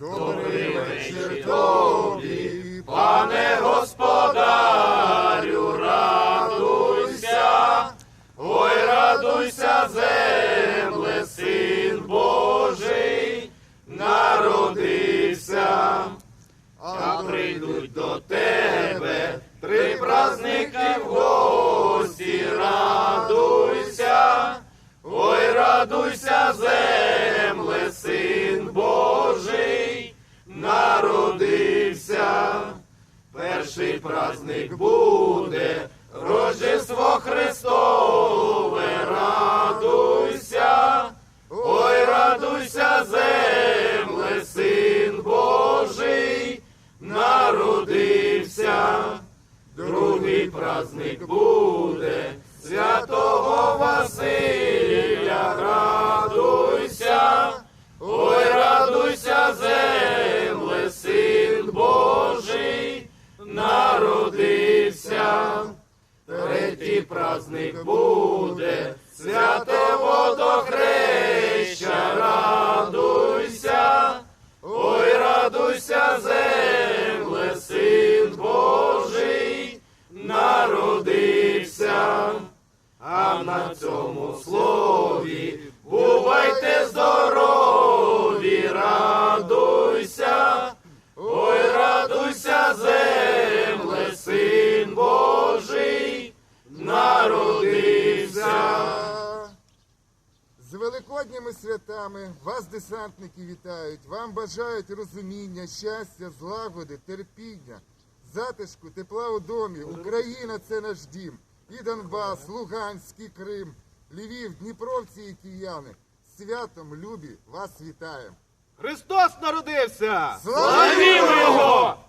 Добрий вечір тобі, пане господарю, радуйся, ой, радуйся, земле, син Божий, народився, а прийдуть до тебе три праздники в гості, радуйся, ой, радуйся, Перший праздник буде. Рождество Христове, радуйся, ой, радуйся, земле, син Божий, народився. Другий праздник буде. Святого Третій праздник буде. Святе водохреща, радуйся, ой, радуйся, земле, син Божий, народився. А на цьому слові бувайте здорові, великодніми святами вас, десантники, вітають. Вам бажають розуміння, щастя, злагоди, терпіння, затишку, тепла у домі. Україна це наш дім. І Донбас, Луганськ, і Крим, Львів, Дніпровці і кияни. Святом, любі, вас вітаємо. Христос народився! Славімо його!